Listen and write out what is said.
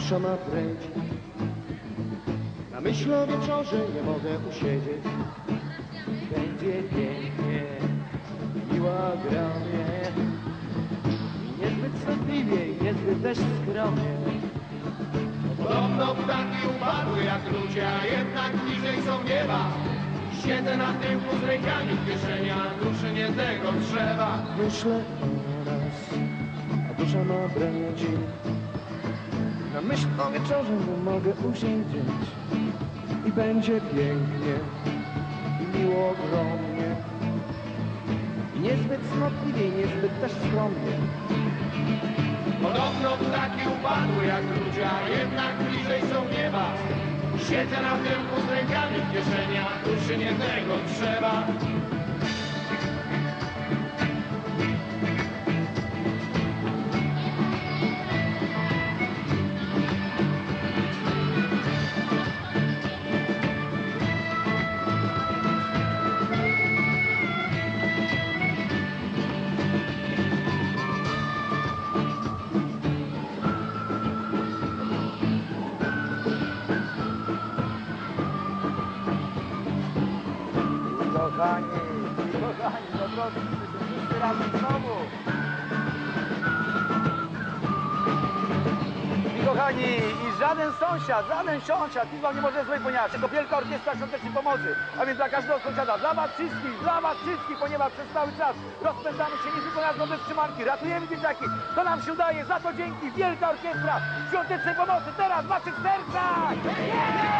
dusza ma pręć. Na myśl o wieczorze nie mogę usiedzieć. Będzie pięknie, miła gra mnie. Niezbyt stąpliwie, i niezbyt też skromnie. Podobno ptaki upadły jak ludzie, a jednak bliżej są nieba. Siedzę na tyłku z rękami w kieszeni, a duszy nie tego drzewa. Myślę o nas, a dusza ma brędzi. Na myśl o wieczorze nie mogę usiedzieć. I będzie pięknie, i miło ogromnie. I niezbyt cnotliwie, i niezbyt też skromnie. Podobno ptaki upadły jak ludzie, a jednak bliżej są nieba. Siedzę na tyłku z rękami w kieszeni, a duszy nie tego drzewa. Kochani, kochani, no drodzy, wszyscy razem znowu. I kochani, i żaden sąsiad, żaden sąsiad nic wam nie może złej ponieważ tylko Wielka Orkiestra Świątecznej Pomocy. A więc dla każdego sąsiada, dla was wszystkich, dla was wszystkich, ponieważ przez cały czas rozpędzamy się nie tylko na bez trzymanki, ratujemy dzieciaki, to nam się udaje, za to dzięki Wielka Orkiestra Świątecznej Pomocy teraz w waszych sercach!